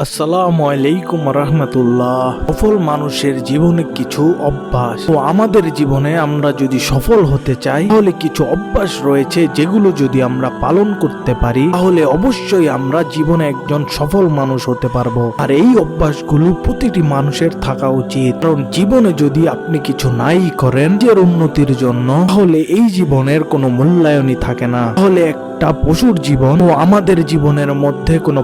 আসসালামু আলাইকুম রহমতুল্লাহ। সফল মানুষের জীবনে কিছু অভ্যাস। তো আমাদের জীবনে আমরা যদি সফল হতে চাই, তাহলে কিছু অভ্যাস রয়েছে যেগুলো যদি আমরা পালন করতে পারি, তাহলে অবশ্যই আমরা জীবনে একজন সফল মানুষ হতে পারব। আর এই অভ্যাসগুলো প্রতিটি মানুষের থাকা উচিত। কারণ জীবনে যদি আপনি কিছু নাই করেন, নিজের উন্নতির জন্য, তাহলে এই জীবনের কোনো মূল্যায়নই থাকে না। তাহলে একটা পশুর জীবন ও আমাদের জীবনের মধ্যে কোনো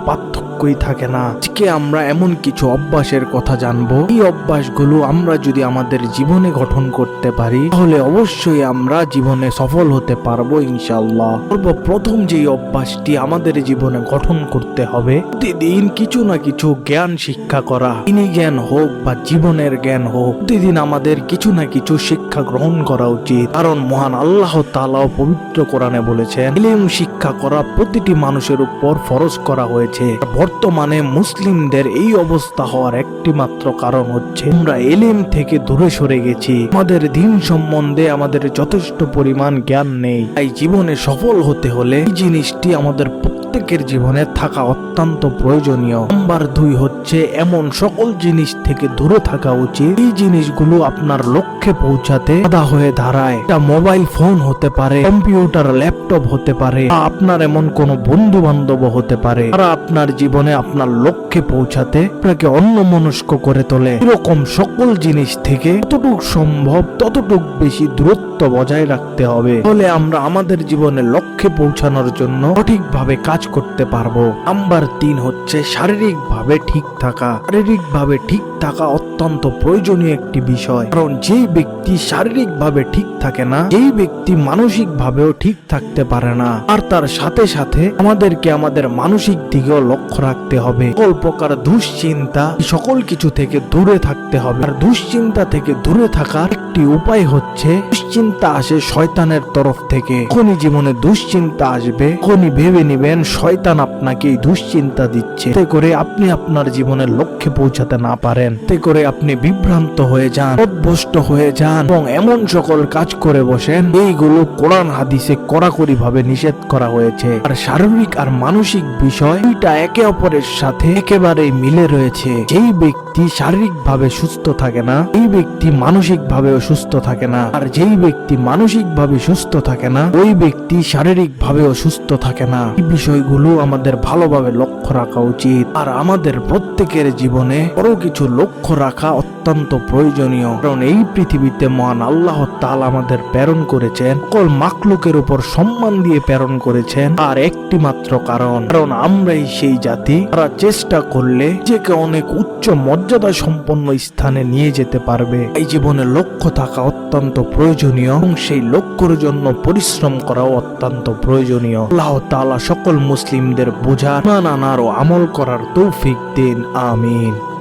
পার্থক্যই থাকে না। আজকে আমরা এমন কিছু অভ্যাসের কথা জানব। এই অভ্যাসগুলো আমরা যদি আমাদের জীবনে গঠন করতে পারি, তাহলে অবশ্যই আমরা জীবনে সফল হতে পারব ইনশাল্লাহ সর্বপ্রথম যে অভ্যাসটি আমাদের জীবনে গঠন করতে হবে, প্রতিদিন কিছু না কিছু জ্ঞান শিক্ষা করা। তিনি জ্ঞান হোক বা জীবনের জ্ঞান হোক, প্রতিদিন আমাদের কিছু না কিছু শিক্ষা গ্রহণ করা উচিত। কারণ মহান আল্লাহ তালাও পবিত্র কোরআনে বলেছেন, ইলিম শিক্ষা করা প্রতিটি মানুষের উপর ফরজ করা হয়েছে। বর্তমানে মুসলিমদের এই অবস্থা হওয়ার একটি মাত্র কারণ হচ্ছে, আমরা এলিম থেকে দূরে সরে গেছি। আমাদের দিন সম্বন্ধে আমাদের যথেষ্ট পরিমাণ জ্ঞান নেই। তাই জীবনে সফল হতে হলে এই জিনিসটি আমাদের প্রত্যেকের জীবনে থাকা অত্যন্ত প্রয়োজনীয়। নাম্বার দুই হচ্ছে, এমন সকল জিনিস থেকে দূরে থাকা উচিত। এই জিনিসগুলো আপনার লক্ষ্যে পৌঁছাতে বাধা হয়ে দাঁড়ায়। এটা মোবাইল ফোন হতে পারে, কম্পিউটার, ল্যাপটপ হতে পারে আপনার এমন কোন বন্ধু বান্ধব হতে পারে তারা আপনার জীবনে আপনার লক্ষ্যে পৌঁছাতে আপনাকে অন্য মনস্ক করে তোলে। এরকম সকল জিনিস থেকে যতটুক সম্ভব, ততটুক বেশি দূরত্ব বজায় রাখতে হবে। তাহলে আমরা আমাদের জীবনে লক্ষ্যে পৌঁছানোর জন্য সঠিকভাবে কাজ করতে পারব। নাম্বার তিন হচ্ছে শারীরিকভাবে ঠিক থাকা। শারীরিকভাবে ঠিক থাকা অত্যন্ত প্রয়োজনীয় একটি বিষয়। কারণ যেই ব্যক্তি শারীরিক ভাবে ঠিক থাকে না, যেই ব্যক্তি মানসিক ভাবেও ঠিক থাকতে পারে না, আর তার সাথে সাথে আমাদেরকে আমাদের মানসিক দিকেও লক্ষ্য রাখতে হবে। সকল প্রকার দুশ্চিন্তা সকল কিছু থেকে দূরে থাকতে হবে। আর দুশ্চিন্তা থেকে দূরে থাকার একটি উপায় হচ্ছে, দুশ্চিন্তা আসে শয়তানের তরফ থেকে। যখনই জীবনে দুশ্চিন্তা আসবে তখনই ভেবে নিবেন শয়তান আপনাকে এই দুশ্চিন্তা দিচ্ছে। করে আপনি আপনার জীবনের লক্ষ্যে পৌঁছাতে না পারেন। এতে করে আপনি বিভ্রান্ত হয়ে যান, অভ্যস্ত হয়ে যান এবং এমন সকল কাজ করে বসেন, এইগুলো কোরআন হাদিসে কড়াকড়ি ভাবে নিষেধ করা হয়েছে। আর শারীরিক আর মানসিক বিষয় দুইটা একে অপরের সাথে একেবারে মিলে রয়েছে। যেই ব্যক্তি শারীরিক ভাবে সুস্থ থাকে না, এই ব্যক্তি মানসিক ভাবেও সুস্থ থাকে না। আর যেই ব্যক্তি মানসিক ভাবে সুস্থ থাকে না, ওই ব্যক্তি শারীরিক ভাবেও সুস্থ থাকে না। এই বিষয়গুলো আমাদের ভালোভাবে লক্ষ্য রাখা উচিত। আর আমাদের প্রত্যেকের জীবনে বড় কিছু লক্ষ্য রাখা অত্যন্ত প্রয়োজনীয়। কারণ এই পৃথিবীতে মহান আল্লাহ তাল আমাদের প্রেরণ করেছেন, সকল মাকলুকের উপর সম্মান দিয়ে প্রেরণ করেছেন, আর একটি মাত্র কারণ। কারণ আমরাই সেই জাতি তারা চেষ্টা করলে নিজেকে অনেক উচ্চ মর্যাদা সম্পন্ন স্থানে নিয়ে যেতে পারবে। এই জীবনে লক্ষ্য থাকা অত্যন্ত প্রয়োজনীয় এবং সেই লক্ষ্যর জন্য পরিশ্রম করাও অত্যন্ত প্রয়োজনীয়। আল্লাহ তালা সকল মুসলিমদের বোঝা ইমান আনার ও আমল করার তৌফিক দিন। আমিন।